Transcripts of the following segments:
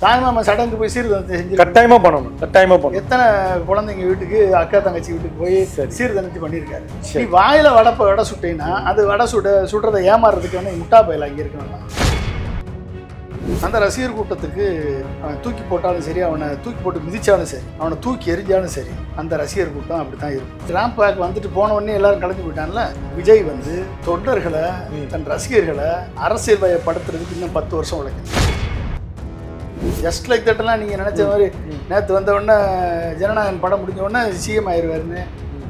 தாய்மாமா சடங்கு போய் சீர்திருத்தம் செஞ்சு கட்டாயமா பண்ணணும் கட்டாயமா பண்ணணும். எத்தனை குழந்தைங்க வீட்டுக்கு அக்கா தங்கச்சி வீட்டுக்கு போய் சரி. சீர்திருத்தம் பண்ணியிருக்காரு. நீ வாயில வடை வடை சுட்டீங்கன்னா அது வடை சுட சுடுறதை ஏமாறுறதுக்கு வந்து முட்டா பயில அங்கே இருக்கணும். அந்த ரசிகர் கூட்டத்துக்கு அவன் தூக்கி போட்டாலும் சரி அவனை தூக்கி போட்டு மிதிச்சாலும் சரி அவனை தூக்கி எரிஞ்சாலும் சரி அந்த ரசிகர் கூட்டம் அப்படி தான் இருக்கும். ட்ராம்ப் பேக் வந்துட்டு போன உடனே எல்லாரும் கலந்து போயிட்டான்ல விஜய் வந்து தொண்டர்களை தன் ரசிகர்களை அரசியல் வயப்படுத்துறதுக்கு இன்னும் பத்து வருஷம் உழைக்கணும். ஜஸ்ட் லைக் தட்டெல்லாம் நீங்கள் நினச்ச மாதிரி நேற்று வந்த உடனே ஜனநாயகன் படம் முடிஞ்ச உடனே சிஎம் ஆயிடுவாருன்னு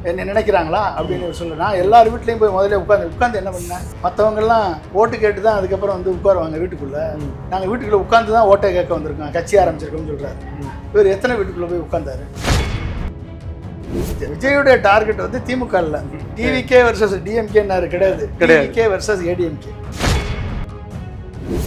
என்ன நினைக்கிறாங்களா அப்படின்னு சொல்ல நான் எல்லார் வீட்லேயும் போய் முதல்ல உட்காந்து உட்காந்து என்ன பண்ணேன்? மற்றவங்கெல்லாம் ஓட்டு கேட்டு தான் அதுக்கப்புறம் வந்து உட்காருவாங்க வீட்டுக்குள்ளே. நாங்கள் வீட்டுக்குள்ளே உட்காந்து தான் ஓட்டை கேட்க வந்திருக்கோம். கட்சி ஆரம்பிச்சிருக்கோம்னு சொல்கிறாரு இவர் எத்தனை வீட்டுக்குள்ளே போய் உட்காந்தாரு விஜயோட டார்கெட் வந்து திமுக இல்ல டிவிகே வர்சஸ் டிஎம்கேன்னாரு கிடையாது. கிடையாது. டிவிகே வர்சஸ் ஏடிஎம்கே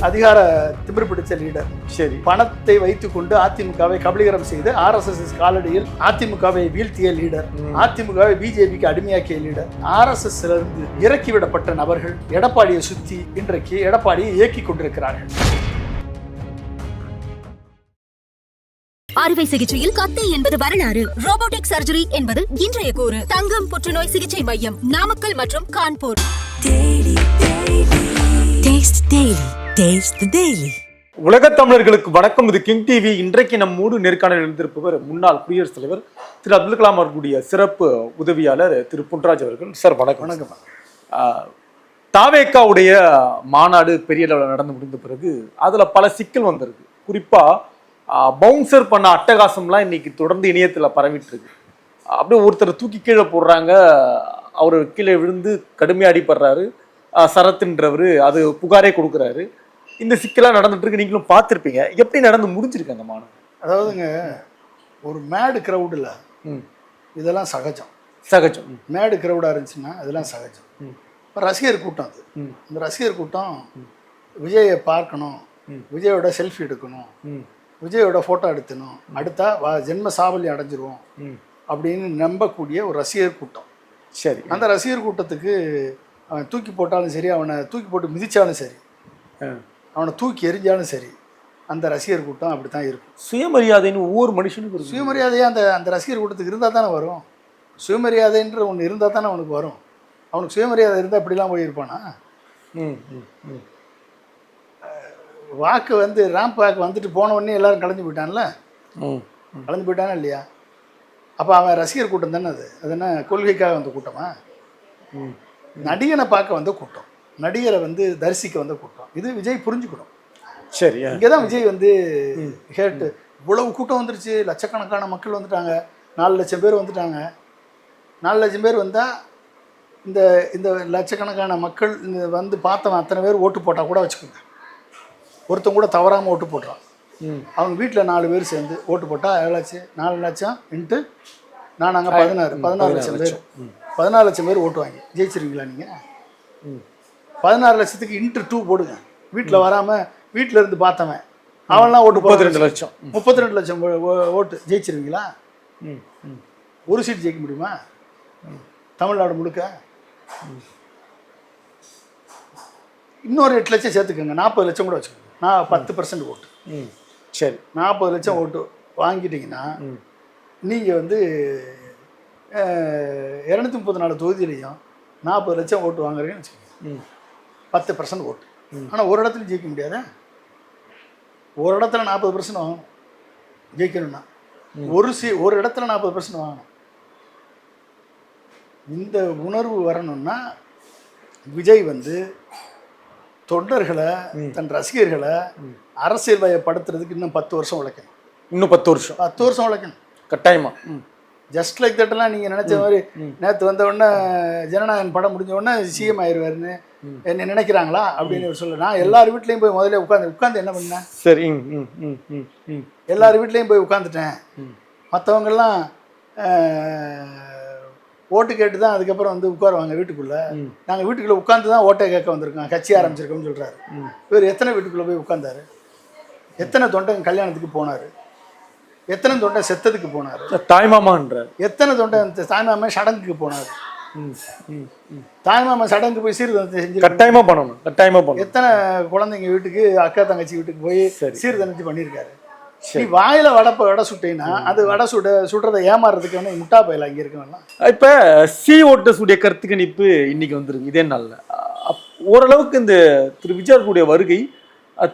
அதிகார திமிரு பிடிச்ச லீடர். சரி. பணத்தை வைத்துக்கொண்டு அதிமுகவை கபலீகரம் செய்து ஆர்எஸ்எஸ் காலடியில் அதிமுகவை வீழ்த்திய லீடர் அதிமுகவை பிஜேபிக்கு அடிமையாக்கிய லீடர். ஆர்எஸ்எஸ் இருந்து இறக்கிவிடப்பட்ட நபர்கள் எடப்பாடியை சுத்தி இன்றைக்கு எடப்பாடியை இயக்கிக் கொண்டிருக்கிறார்கள். அறுவை சிகிச்சையில் கத்தை என்பது வரலாறு. ரோபோட்டிக் சர்ஜரி என்பது இன்றைய கூறு. தங்கம் புற்றுநோய் சிகிச்சை மையம் நாமக்கல் மற்றும் Kanpur. Taste Daily. Taste the Daily. உலகத் தமிழர்களுக்கு வணக்கம். இது கிங் டிவி இன்றைக்கு நம்மோடு நேர்காணல் எழுந்திருப்பவர் முன்னாள் குடியரசுத் தலைவர் திரு அப்துல் கலாம் அவர்களுடைய சிறப்பு உதவியாளர் திரு புன்ராஜ் அவர்கள். சார் வணக்கம். வணக்கம். தாவேக்காவுடைய மாநாடு பெரிய அளவில் நடந்து முடிந்த பிறகு அதுல பல சிக்கல் வந்திருக்கு. குறிப்பா பவுன்சர் பண்ண அட்டகாசம்லாம் இன்னைக்கு தொடர்ந்து இணையத்துல பரவிட்டு இருக்கு அப்படியே ஒருத்தர் தூக்கி கீழே போடுறாங்க. அவர் கீழே விழுந்து கடுமையாக அடிபடுறாரு. சரத்துன்றவர் அது புகாரே கொடுக்குறாரு. இந்த சிக்கலாக நடந்துட்டு இருக்கு நீங்களும் பார்த்துருப்பீங்க. எப்படி நடந்து முடிஞ்சிருக்கு அந்த மாநாடு அதாவதுங்க ஒரு மேடு கிரவுடில் ம். இதெல்லாம் சகஜம். சகஜம். மேடு கிரவுடாக இருந்துச்சுன்னா இதெல்லாம் சகஜம். இப்போ ரசிகர் கூட்டம் அது. இந்த ரசிகர் கூட்டம் விஜயை பார்க்கணும். விஜயோட செல்ஃபி எடுக்கணும் விஜயோட ஃபோட்டோ எடுத்தணும் அடுத்தா வா ஜென்ம சாபல்யம் அடைஞ்சிருவோம் அப்படின்னு நம்பக்கூடிய ஒரு ரசிகர் கூட்டம். சரி. அந்த ரசிகர் கூட்டத்துக்கு அவன் தூக்கி போட்டாலும் சரி அவனை தூக்கி போட்டு மிதிச்சாலும் சரி. அவனை தூக்கி எரிஞ்சாலும் சரி அந்த ரசிகர் கூட்டம் அப்படி தான் இருக்கும். சுயமரியாதைன்னு ஒவ்வொரு மனுஷனுக்கு இருக்கு சுயமரியாதையே அந்த அந்த ரசிகர் கூட்டத்துக்கு இருந்தால் தானே வரும். சுயமரியாதைன்ற ஒன்று இருந்தால் தானே அவனுக்கு வரும். அவனுக்கு சுயமரியாதை இருந்தால் இப்படிலாம் போயிருப்பானா? ம் ம் ம். வாக்கு வந்து ரேம்ப் வாக்கு வந்துட்டு போன உடனே எல்லாரும் கலைஞ்சு போயிட்டான்ல? ம் கலைஞ்சு போயிட்டானா இல்லையா? அப்போ அவன் ரசிகர் கூட்டம் தானே அது. அது என்ன கொள்கைக்காக வந்த கூட்டமா? ம். நடிகனை பார்க்க வந்த கூட்டம். நடிகரை வந்து தரிசிக்க வந்த கூட்டம் இது விஜய் புரிஞ்சுக்கணும். சரி. இங்கே தான் விஜய் வந்து கேட்டு இவ்வளவு கூட்டம் வந்துருச்சு லட்சக்கணக்கான மக்கள் வந்துட்டாங்க நாலு லட்சம் பேர் வந்துட்டாங்க. நாலு லட்சம் பேர் வந்தால் இந்த இந்த லட்சக்கணக்கான மக்கள் இந்த வந்து பார்த்தவன் அத்தனை பேர் ஓட்டு போட்டால் கூட வச்சுக்கோங்க. ஒருத்தன் கூட தவறாமல் ஓட்டு போடுறான். ம். அவங்க வீட்டில் நாலு பேர் சேர்ந்து ஓட்டு போட்டால் எவ்வளோச்சு நாலு லட்சம் இன்ட்டு நான் நாங்கள் பதினாறு பதினாறு லட்சம் பேர். பதினாறு லட்சம் பேர் ஓட்டு வாங்கி. ஜெயிச்சிருவீங்களா நீங்கள் ம். பதினாறு லட்சத்துக்கு இன்ட்டு டூ போடுங்க. வீட்டில் வராமல் வீட்டில் இருந்து பார்த்தவன். அவன்லாம் ஓட்டு முப்பத்தி ரெண்டு லட்சம். முப்பத்தி ரெண்டு லட்சம் ஓட்டு. ஜெயிச்சிருவீங்களா? ம் ஒரு சீட் ஜெயிக்க முடியுமா? தமிழ்நாடு முழுக்க? இன்னொரு எட்டு லட்சம் சேர்த்துக்கோங்க. நாற்பது லட்சம் கூட வச்சுக்கோங்க. நான் பத்து பர்சன்ட் ஓட்டு. ம். சரி. நாற்பது லட்சம் ஓட்டு வாங்கிட்டீங்கன்னா நீங்கள் வந்து இரநூத்தி முப்பத்தி நாலு தொகுதியிலையும் நாற்பது லட்சம் ஓட்டு வாங்குறீங்கன்னு வச்சுக்கோங்க. ம். பத்து பர்சன்ட் ஓட்டு ஆனால் ஒரு இடத்துல ஜெயிக்க முடியாதா? ஒரு இடத்துல நாற்பது பர்சன்ட் வாங்கணும். ஜெயிக்கணும்னா. ஒரு சி ஒரு இடத்துல நாற்பது பர்சன்ட் வாங்கணும். இந்த உணர்வு வரணும்னா விஜய் வந்து தொண்டர்களை தன் ரசிகர்களை அரசியல் வயப்படுத்துறதுக்கு இன்னும் பத்து வருஷம் உழைக்கணும். இன்னும் பத்து வருஷம். பத்து வருஷம் உழைக்கணும். கட்டாயமா. ஜஸ்ட் லைக் தட்டெல்லாம் நீங்கள் நினச்ச மாதிரி நேற்று வந்த உடனே ஜனநாயகன் படம் முடிஞ்ச உடனே சிஎம் ஆயிடுவாருன்னு என்ன நினைக்கிறாங்களா அப்படின்னு சொல்ல நான் எல்லார் வீட்லேயும் போய் முதல்ல உட்காந்து உட்காந்து என்ன பண்ணேன்? சரி ம் ம் ம் ம் ம். எல்லார் வீட்லேயும் போய் உட்காந்துட்டேன். மற்றவங்கெல்லாம் ஓட்டு கேட்டு தான் அதுக்கப்புறம் வந்து உட்காருவாங்க வீட்டுக்குள்ளே. நாங்கள் வீட்டுக்குள்ளே உட்காந்து தான் ஓட்டை கேட்க வந்திருக்கோம். கட்சி ஆரம்பிச்சிருக்கோம்னு சொல்கிறாரு இவர் எத்தனை வீட்டுக்குள்ளே போய் உட்காந்தாரு? எத்தனை தொண்டன் கல்யாணத்துக்கு போனார்? எத்தனை தொண்டன் செத்ததுக்கு போனார்? தாய்மாமான்றார். எத்தனை தொண்டன் தாய்மாமன் சடங்குக்கு போனார்? ம் ம் ம். தாய்மாமன் சடங்கு போய் சீர்திருத்தம் செஞ்சு கட்டாயமா பண்ணணும் கட்டாயமா பண்ணணும். எத்தனை குழந்தைங்க வீட்டுக்கு அக்கா தங்கச்சி வீட்டுக்கு போய் சரி. சீர்திருத்தம் பண்ணியிருக்காரு நீ வாயில வடை வடை சுட்டீங்கன்னா அது வடை சுட சுடுறதை ஏமாறுறதுக்கு வந்து முட்டா பயில அங்கே இருக்கணும் இப்ப சி ஓட்டஸுடைய கருத்து கணிப்பு இன்னைக்கு வந்திருக்கு இதே நாள்ல. ஓரளவுக்கு இந்த திரு விஜயர்களுடைய வருகை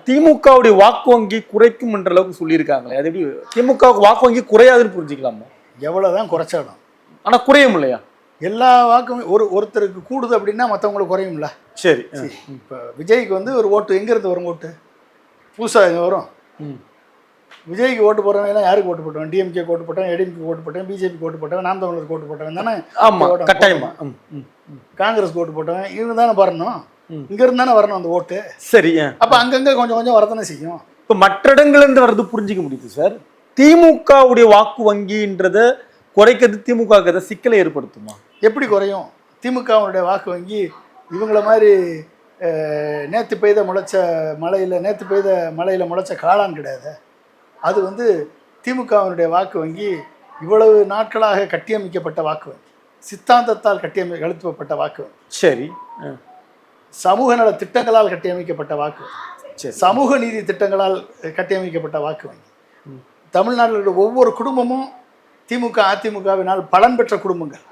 திமுகவுடைய வாக்கு வங்கி குறைக்கும் என்ற அளவுக்கு சொல்லியிருக்காங்களே. அது எப்படி திமுகவுக்கு வாக்கு வங்கி குறையாதுன்னு புரிஞ்சுக்கலாமா? எவ்வளவுதான் குறைச்சாலும். ஆனா குறையும் இல்லையா? எல்லா வாக்குமே ஒரு ஒருத்தருக்கு கூடுது அப்படின்னா மற்றவங்களுக்கு குறையும்ல? சரி. இப்போ விஜய்க்கு வந்து ஒரு ஓட்டு எங்கேருந்து வரும் ஓட்டு? புதுசாக இங்கே வரும்? ம். விஜய்க்கு ஓட்டு போடுறவங்க எல்லாம் யாருக்கு ஓட்டு போட்டவன்? டிஎம்கே ஓட்டு போட்டவன் ஏடிஎம்கே ஓட்டு போட்டவன் பிஜேபி ஓட்டு போட்டவன் நாம் தமிழருக்கு ஓட்டு போட்டவன் தானே? ஆமா ஓட்டு கட்டாயமா. காங்கிரஸ் ஓட்டு போட்டவன் இவங்க தானே வரணும் ம். இங்கேருந்து தானே வரணும் அந்த ஓட்டு. சரி. அப்போ அங்கங்கே கொஞ்சம் கொஞ்சம் வரதானே செய்யும். இப்ப மற்ற இடங்கள்ல இருந்து வர்றது புரிஞ்சுக்க முடியுது சார். திமுகவுடைய வாக்கு வங்கின்றத குறைக்கிறது திமுக சிக்கலை ஏற்படுத்துமா? எப்படி குறையும்? திமுகவுடைய வாக்கு வங்கி இவங்கள மாதிரி நேற்று பெய்த முளைச்ச மழையில் நேற்று பெய்த மழையில் முளைச்ச காளான் கிடையாது. அது வந்து திமுகவினுடைய வாக்கு வங்கி இவ்வளவு நாட்களாக கட்டியமைக்கப்பட்ட வாக்கு வங்கி. சித்தாந்தத்தால் கட்டியமை எழுப்பப்பட்ட வாக்கு வங்கி. சரி. சமூக நல திட்டங்களால் கட்டியமைக்கப்பட்ட வாக்கு. வங்கி சமூக நீதி திட்டங்களால் கட்டியமைக்கப்பட்ட வாக்கு வங்கி. தமிழ்நாட்டில் ஒவ்வொரு குடும்பமும் திமுக அதிமுகவினால் பலன் பெற்ற குடும்பங்கள்.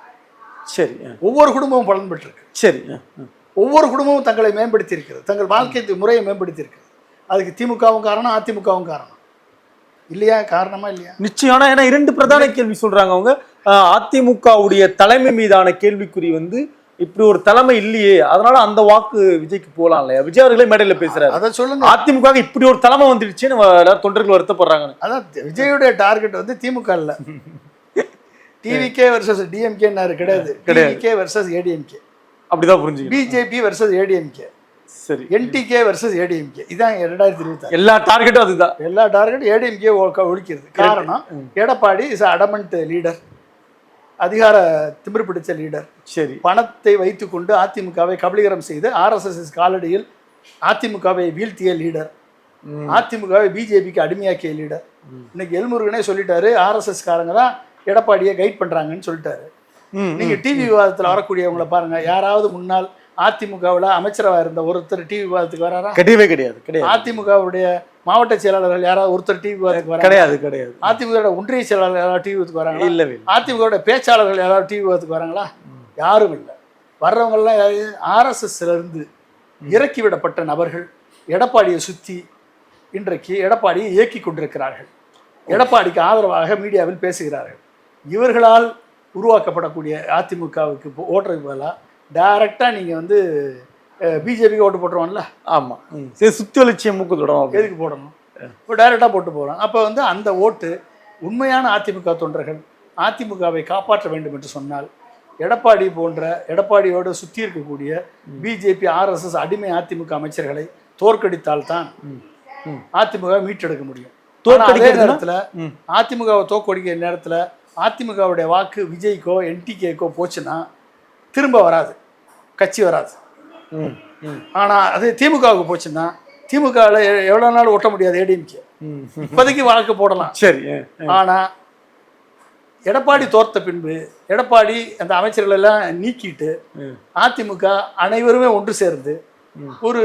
சரி. ஒவ்வொரு குடும்பமும் பலன் பெற்றிருக்கு. சரி. ஒவ்வொரு குடும்பமும் தங்களை மேம்படுத்தி இருக்கிறது தங்கள் வாழ்க்கை முறையை மேம்படுத்தி இருக்கிறது அதுக்கு திமுகவும் காரணம் அதிமுகவும் காரணம். இல்லையா? காரணமா இல்லையா? நிச்சயம் ஏன்னா இரண்டு பிரதான கேள்வி சொல்றாங்க அவங்க. அதிமுகவுடைய தலைமை மீதான கேள்விக்குறி வந்து இப்படி ஒரு தலைமை இல்லையே அதனால அந்த வாக்கு விஜய்க்கு போலாம் இல்லையா? விஜய் அவர்களே மேடையில பேசுறாரு. அதை சொல்லுங்க. அதிமுக இப்படி ஒரு தலைமை வந்துடுச்சுன்னு எல்லாரும் தொண்டர்கள் வருத்தப்படுறாங்க. அதான் விஜயுடைய டார்கெட் வந்து திமுக இல்ல. டிவிகே வர்சஸ் டிஎம்கேன்னாரு கிடையாது. டிவிகே வர்சஸ் ஏடிஎம்கே அப்படிதான் புரிஞ்சுக்கணும் பிஜேபி வர்சஸ் ஏடிஎம்கே சரி. என்டிகே வர்சஸ் ஏடிஎம்கே இதான் ரெண்டாயிரத்தி இருபத்தாறு எல்லா டார்கெட்டும் அதுதான். எல்லா டார்கெட் ஏடிஎம்கே ஒழிக்கிறது. காரணம் எடப்பாடி இஸ் அடமண்ட் லீடர் அதிகார திமிர் பிடிச்ச லீடர். சரி. பணத்தை வைத்துக்கொண்டு அதிமுகவை கபலீகரம் செய்து ஆர்எஸ்எஸ் காலடியில் அதிமுகவை வீழ்த்திய லீடர். அதிமுகவை பிஜேபிக்கு அடிமையாக்கிய லீடர். இன்னைக்கு எல்முருகனே சொல்லிட்டாரு ஆர்எஸ்எஸ் காரங்க தான் எடப்பாடியை கைட் பண்றாங்கன்னு சொல்லிட்டாரு. ம், நீங்க டிவி விவாதத்துல வரக்கூடியவங்கள பாருங்க. யாராவது முன்னாள் அதிமுகவில் அமைச்சரவா இருந்த ஒருத்தர் டிவி விவாதத்துக்கு வராரா? கிடையவே கிடையாது கிடையாது. அதிமுகவுடைய மாவட்ட செயலாளர்கள் யாராவது ஒருத்தர் டிவி விவாதத்துக்கு வராங்க கிடையாது கிடையாது. அதிமுக ஒன்றிய செயலாளர் யாராவது டிவி விவாதத்துக்கு வராங்களா? இல்லவே இல்லை அதிமுக பேச்சாளர்கள் யாராவது டிவி விவாதத்துக்கு வராங்களா? யாரும் இல்லை. வர்றவங்கெல்லாம் ஆர்எஸ்எஸ்ல இருந்து இறக்கி விடப்பட்ட நபர்கள் எடப்பாடியை சுற்றி இன்றைக்கு எடப்பாடியை இயக்கி கொண்டிருக்கிறார்கள். எடப்பாடிக்கு ஆதரவாக மீடியாவில் பேசுகிறார்கள். இவர்களால் உருவாக்கப்படக்கூடிய அதிமுகவுக்கு ஓட்டுறதுக்கு பதிலாக டைரெக்டாக நீங்கள் வந்து பிஜேபிக்கு ஓட்டு போட்டுருவான்ல ஆமா ம். சரி சுத்தி வளர்ச்சியை மூக்கு தொடரும் எதுக்கு போடணும் இப்போ டைரெக்டாக போட்டு போகிறோம் அப்போ வந்து அந்த ஓட்டு உண்மையான அதிமுக தொண்டர்கள் அதிமுகவை காப்பாற்ற வேண்டும் என்று சொன்னால் எடப்பாடி போன்ற எடப்பாடியோடு சுற்றி இருக்கக்கூடிய பிஜேபி ஆர்எஸ்எஸ் அடிமை அதிமுக அமைச்சர்களை தோற்கடித்தால்தான். அதிமுக மீட்டெடுக்க முடியும் தோற்கடிக்கிறதுனா? நேரத்தில். அதிமுகவை தோற்கடிக்கிற நேரத்தில் அதிமுகவுடைய வாக்கு விஜய்க்கோ என்டிகேக்கோ போச்சுன்னா திரும்ப வராது கட்சி வராது ஆனால் அது திமுகவுக்கு போச்சுன்னா திமுகவில் எவ்வளோ நாள் ஒட்ட முடியாது ஏடிஎம்கே. இப்போதைக்கு வாக்கு போடலாம் சரி. ஆனால் எடப்பாடி தோர்த்த பின்பு எடப்பாடி அந்த அமைச்சர்கள் எல்லாம் நீக்கிட்டு. அதிமுக அனைவருமே ஒன்று சேர்ந்து ஒரு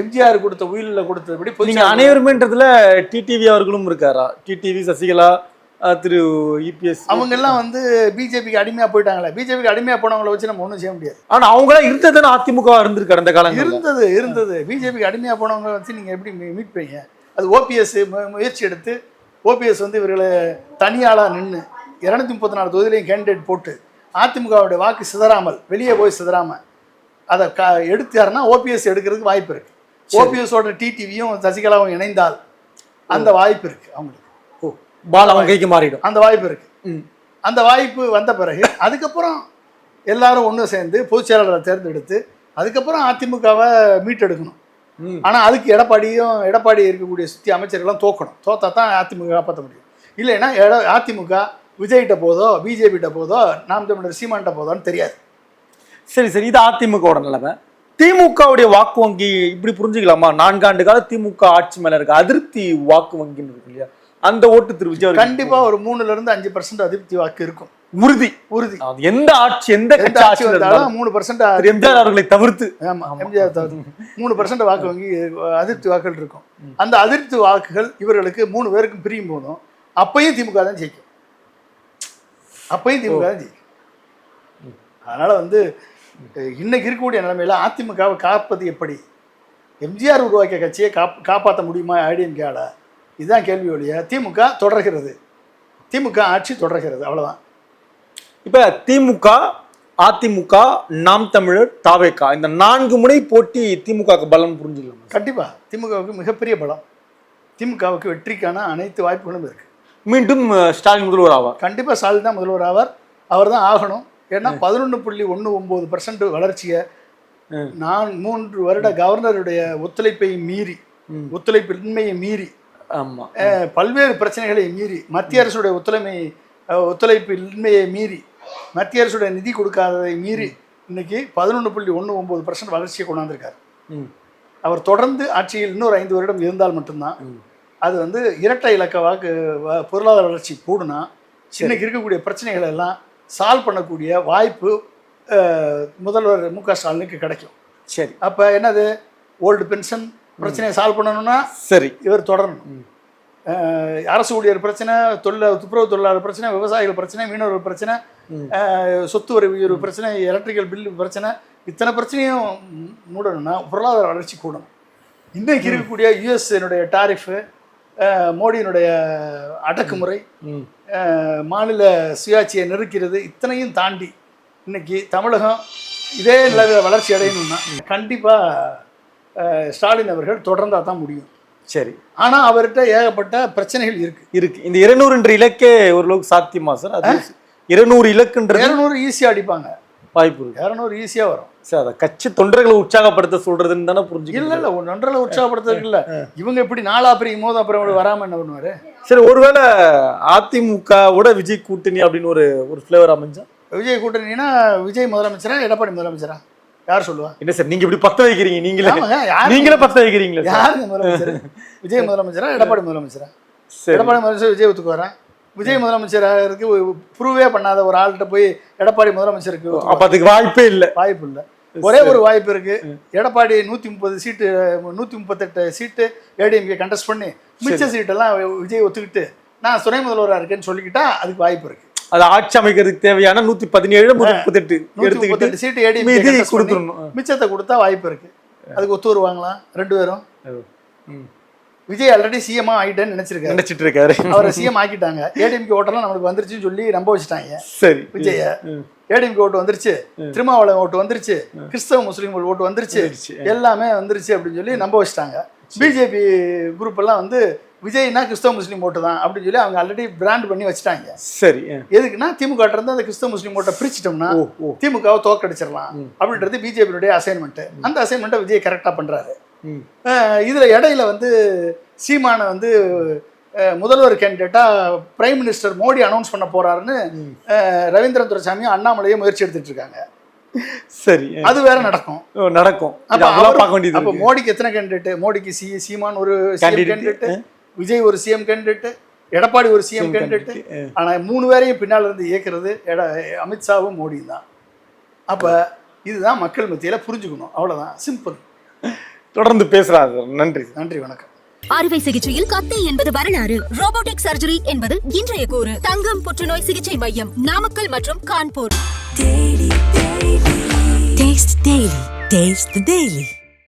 எம்ஜிஆர் கொடுத்த உயிரில் கொடுத்தபடி பொதுச் நீங்க அனைவருமேன்றதுல டிடிவி அவர்களும் இருக்காரா டிடிவி சசிகலா திரு இபிஎஸ். அவங்க எல்லாம் வந்து பிஜேபிக்கு அடிமையா போயிட்டாங்களே. பிஜேபிக்கு அடிமையா போனவங்கள வச்சு நம்ம ஒன்றும் செய்ய முடியாது. ஆனா அவங்களா இருந்ததுன்னு அதிமுக இருந்து கடந்த காலங்கள்ல. இருந்தது இருந்தது. பிஜேபிக்கு அடிமையா போனவங்க வச்சு நீங்க எப்படி மீ- மீட்பீங்க? அது ஓபிஎஸ் முயற்சி எடுத்து ஓபிஎஸ் வந்து இவர்களை தனியாளா நின்று இரநூத்தி முப்பத்தி நாலு தொகுதியிலையும் கேண்டிடேட் போட்டு அதிமுகவுடைய வாக்கு சிதறாமல் வெளியே போய் சிதறாம அதை க எடுத்தாருன்னா ஓபிஎஸ் எடுக்கிறதுக்கு வாய்ப்பு இருக்கு. ஓபிஎஸோட டிடிவியும் சசிகலாவும் இணைந்தால் அந்த வாய்ப்பு இருக்கு அவங்களுக்கு. பால் அவங்க கைக்கு மாறிடும். அந்த வாய்ப்பு இருக்கு. ம். அந்த வாய்ப்பு வந்த பிறகு அதுக்கப்புறம் எல்லாரும் ஒன்று சேர்ந்து பொதுச் செயலாளரை தேர்ந்தெடுத்து அதுக்கப்புறம் அதிமுகவை மீட்டெடுக்கணும். ஆனால் அதுக்கு எடப்பாடியும் எடப்பாடி இருக்கக்கூடிய சுற்றி அமைச்சர்கள்லாம் தோக்கணும். தோத்தா தான் அதிமுக காப்பாற்ற முடியும். இல்லைன்னா எட அதிமுக விஜய்கிட்ட போதோ பிஜேபிகிட்ட போதோ நாம் தமிழர் சீமான்கிட்ட போதோன்னு தெரியாது. சரி சரி. இது அதிமுகவோட நிலைமை. திமுகவுடைய வாக்கு வங்கி இப்படி புரிஞ்சுக்கலாமா? நான்காண்டு கால திமுக ஆட்சி மேல இருக்க அதிருப்தி வாக்கு வங்கின்னு இருக்கு இல்லையா? அந்த ஓட்டு திரு விஜய் கண்டிப்பாக ஒரு மூணுல இருந்து அஞ்சு பர்சன்ட் அதிருப்தி வாக்கு இருக்கும். உறுதி. உறுதி. எந்த ஆட்சி எந்த கட்சி ஆட்சி வந்தாலும் மூணு பர்சன்ட் எம்ஜிஆர் அவர்களை தவிர்த்து. எம்ஜிஆர் மூணு பர்சன்ட் வாக்கு வங்கி அதிருப்தி வாக்குகள் இருக்கும். அந்த அதிருப்தி வாக்குகள் இவர்களுக்கு மூணு பேருக்கும் பிரியும் போதும் அப்பையும் திமுக தான் ஜெயிக்கும். அப்பையும் திமுக தான் ஜெயிக்கும். அதனால வந்து இன்னைக்கு இருக்கக்கூடிய நிலைமையில அதிமுகவை காப்பது எப்படி? எம்ஜிஆர் உருவாக்கிய கட்சியை காப் காப்பாற்ற முடியுமா ஐடிஎம்கேல? இதுதான் கேள்வி ஒழிய. திமுக தொடர்கிறது. திமுக ஆட்சி தொடர்கிறது. அவ்வளவுதான். இப்ப திமுக அதிமுக நாம் தமிழர் தாவேக்கா. இந்த நான்கு முனை போட்டி திமுக பலம் புரிஞ்சுக்கலாம்? கண்டிப்பா. திமுகவுக்கு மிகப்பெரிய பலம். திமுகவுக்கு வெற்றிக்கான அனைத்து வாய்ப்புகளும் இருக்கு. மீண்டும் ஸ்டாலின் முதல்வர் ஆவார். கண்டிப்பா ஸ்டாலின் தான் முதல்வர் ஆவார். அவர் தான் ஆகணும். ஏன்னா பதினொன்று புள்ளி ஒன்று ஒம்பது பர்சன்ட் வளர்ச்சியை நான் மூன்று வருட கவர்னருடைய ஒத்துழைப்பை மீறி ஒத்துழைப்பின்மையை மீறி பல்வேறு பிரச்சனைகளை மீறி மத்திய அரசுடைய ஒத்துழைமை ஒத்துழைப்பு இன்மையை மீறி மத்திய அரசுடைய நிதி கொடுக்காததை மீறி இன்னைக்கு பதினொன்று புள்ளி ஒன்று ஒம்பது பர்சன்ட் வளர்ச்சியை கொண்டாந்துருக்காரு. அவர் தொடர்ந்து ஆட்சியில் இன்னொரு ஐந்து வருடம் இருந்தால் மட்டும்தான் அது வந்து இரட்டை இலக்க வாக்கு பொருளாதார வளர்ச்சி கூடுனா இன்னைக்கு இருக்கக்கூடிய பிரச்சனைகளை எல்லாம் சால்வ் பண்ணக்கூடிய வாய்ப்பு முதல்வர் மு க ஸ்டாலினுக்கு கிடைக்கும். சரி. அப்போ என்னது? ஓல்டு பென்ஷன் பிரச்சனையை சால்வ் பண்ணணும்னா சரி. இவர் தொடரணும். அரசு ஊழியர் பிரச்சனை தொழில் துப்புரவு தொழிலாளர் பிரச்சனை விவசாயிகள் பிரச்சனை மீனவர்கள் பிரச்சனை சொத்து வரி பிரச்சனை எலக்ட்ரிக்கல் பில்லு பிரச்சனை இத்தனை பிரச்சனையும் மூடணும்னா பொருளாதார வளர்ச்சி கூடணும் இன்றைக்கு இருக்கக்கூடிய யுஎஸ்னுடைய டாரிஃபு மோடியினுடைய அடக்குமுறை மாநில சுயாட்சியை நெருக்கிறது இத்தனையும் தாண்டி இன்னைக்கு தமிழகம் இதே நிலையில் வளர்ச்சி அடையணும்னா கண்டிப்பாக ஸ்டாலின் அவர்கள் தொடர்ந்தா தான் முடியும். சரி. ஆனால் அவர்கிட்ட ஏகப்பட்ட பிரச்சனைகள் இருக்கு. இருக்கு. இந்த இருநூறுன்ற இலக்கே ஓரளவுக்கு சாத்தியமா சார்? அது இருநூறு இலக்குன்றது இரநூறு ஈஸியாக அடிப்பாங்க. வாய்ப்பு இருக்கு. இரநூறு ஈஸியாக வரும். சார் அதை கட்சி தொண்டர்களை உற்சாகப்படுத்த சொல்றதுன்னு தானே புரிஞ்சுக்கணும் இல்ல இல்ல ஒன்றரை உற்சாகப்படுத்துறதுக்கு இல்ல. இவங்க எப்படி நாலா பிரியும் போது அப்புறம் இவரு வராம என்ன பண்ணுவாரு? சரி ஒருவேளை அதிமுகவோட விஜய் கூட்டணி அப்படின்னு ஒரு ஒரு ஃப்ளேவர் அமைஞ்சா? விஜய் கூட்டணினா விஜய் முதலமைச்சரா எடப்பாடி முதலமைச்சரா? யார் சொல்லுவா? என்ன சார் நீங்க இப்படி பத்த வைக்கிறீங்க நீங்களே. யாரு- நீங்களே பத்த வைக்கிறீங்களா யாருங்க முதலமைச்சர்? விஜய் முதலமைச்சரா எடப்பாடி முதலமைச்சரா? சரி. எடப்பாடி முதலமைச்சர் விஜய் ஒத்துக்குவாரா விஜய் முதலமைச்சராக ப்ரூவே பண்ணாத ஒரு ஆள்கிட்ட போய் எடப்பாடி முதலமைச்சருக்கு? அப்ப அதுக்கு வாய்ப்பே இல்ல. வாய்ப்பு இல்லை. ஒரே ஒரு வாய்ப்பு இருக்கு. எடப்பாடி நூத்தி முப்பது சீட்டு நூத்தி முப்பத்தெட்டு சீட்டு ஏடிஎம்கே கண்டெஸ்ட் பண்ணி மிச்ச சீட்டெல்லாம் விஜய் ஒத்துக்கிட்டு நான் துணை முதல்வராக இருக்கேன்னு சொல்லிக்கிட்டா அதுக்கு வாய்ப்பு இருக்கு. அது ஆட்சி அமைக்கிறதுக்கு தேவையான நூத்தி பதினேழு முப்பத்தெட்டு எடுத்துக்கிட்டு சீட்டு மீதி ஏடிஎம்கே கொடுத்துடணும். மிச்சத்தை கொடுத்தா வாய்ப்பு இருக்கு. அதுக்கு ஒத்து வருவாங்களா? ரெண்டு பேரும். விஜய் ஆல்ரெடி சிஎம் ஆகிட்டேன்னு நினைச்சிருக்காரு. நினைச்சிட்டு இருக்காரு அவரை சிஎம் ஆக்கிட்டாங்க. ஏடிஎம்கே ஓட்டெல்லாம் நம்மளுக்கு வந்துருச்சுன்னு சொல்லி நம்ப வச்சுட்டாங்க. சரி. விஜய. ஏடிஎம்கே ஓட்டு வந்துருச்சு. திருமாவளவன் ஓட்டு வந்துருச்சு. கிறிஸ்தவ முஸ்லீம்கள் ஓட்டு வந்துருச்சு. வந்துருச்சு. எல்லாமே வந்துருச்சு அப்படின்னு சொல்லி நம்ப வச்சுட்டாங்க. பிஜேபி குரூப் எல்லாம் வந்து விஜய்னா கிறிஸ்தவ முஸ்லீம் ஓட்டு தான் அப்படின்னு சொல்லி அவங்க ஆல்ரெடி பிராண்ட் பண்ணி வச்சுட்டாங்க. சரி. எதுக்குன்னா திமுக இருந்து அந்த கிறிஸ்தவ முஸ்லீம் ஓட்டை பிரிச்சிட்டோம்னா திமுகவை தோக்கடிச்சிடலாம் அப்படின்றது பிஜேபியுடைய அசைன்மெண்ட் அந்த அசைன்மெண்ட்டை விஜய் கரெக்டாக. அஹ் இதுல இடையில வந்து சீமானை வந்து முதல்வர் கேண்டிடேட்டா பிரைம் மினிஸ்டர் மோடி அனௌன்ஸ் பண்ண போறாருன்னு ரவீந்திரன் துரைசாமியும் அண்ணாமலையும் முயற்சி எடுத்துட்டு இருக்காங்க. சரி. அது வேற நடக்கும். ஓ, நடக்கும். அப்ப. மோடிக்கு எத்தனை கேண்டிடேட் மோடிக்கு சி சீமான் ஒரு. கேண்டிடேட் விஜய் ஒரு சிஎம் கேண்டிடேட் எடப்பாடி ஒரு சிஎம் கேண்டிடேட் ஆனா மூணு பேரையும் பின்னால இருந்து இயக்குறது எட அமித்ஷாவும் மோடியும் தான். அப்ப இதுதான் மக்கள் மத்தியில புரிஞ்சுக்கணும். அவ்வளவுதான். சிம்பிள் தொடர்ந்து பேசுறாரு சார். நன்றி. நன்றி வணக்கம். அறுவை சிகிச்சையில் கத்தை என்பது வரலாறு. ரோபோட்டிக் சர்ஜரி என்பது இன்றைய கூறு. தங்கம் புற்றுநோய் சிகிச்சை மையம் நாமக்கல் மற்றும் Kanpur. Taste the Daily. Taste the Daily.